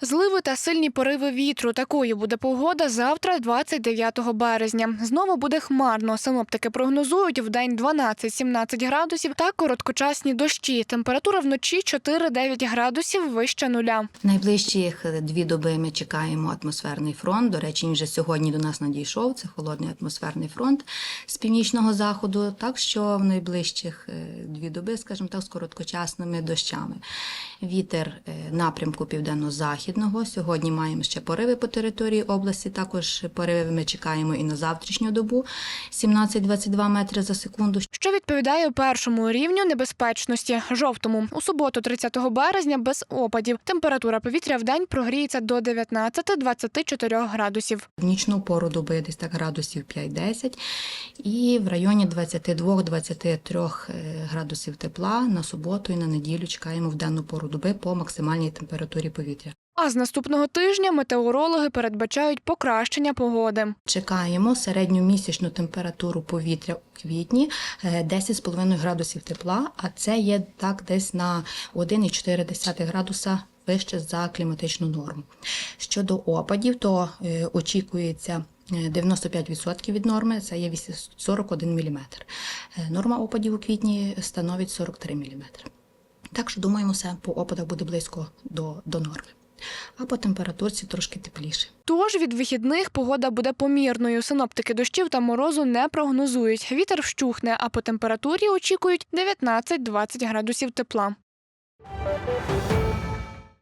Зливи та сильні пориви вітру. Такою буде погода завтра, 29 березня. Знову буде хмарно. Синоптики прогнозують в день 12-17 градусів та короткочасні дощі. Температура вночі 4-9 градусів вище нуля. Найближчі дві доби ми чекаємо атмосферний фронт. До речі, він вже сьогодні до нас надійшов. Це холодний атмосферний фронт з північного заходу. Так що в найближчих е, дві доби, скажімо так, з короткочасними дощами. Вітер е, напрямку південно-західного. Сьогодні маємо ще пориви по території області. Також пориви ми чекаємо і на завтрашню добу 17-22 метри за секунду. Що відповідає першому рівню небезпечності жовтому. У суботу, 30 березня, без опадів. Температура повітря в день прогріється до 19-24 градусів. В нічну пору доби десь так градусів 5-10 і в районі 22-23 е, градусів тепла на суботу і на неділю чекаємо в денну пору доби по максимальній температурі повітря. А з наступного тижня метеорологи передбачають покращення погоди. Чекаємо середню місячну температуру повітря у квітні е, 10,5 градусів тепла, а це є так десь на 1,4 градуса вище за кліматичну норму. Щодо опадів, то е, очікується е, 95% від норми, це є 8 41 мм. Норма опадів у квітні становить 43 мм. Так що думаємо, по опадах буде близько до, до норми. А по температурці трошки тепліше. Тож від вихідних погода буде помірною. Синоптики дощів та морозу не прогнозують. Вітер вщухне, а по температурі очікують 19-20 градусів тепла.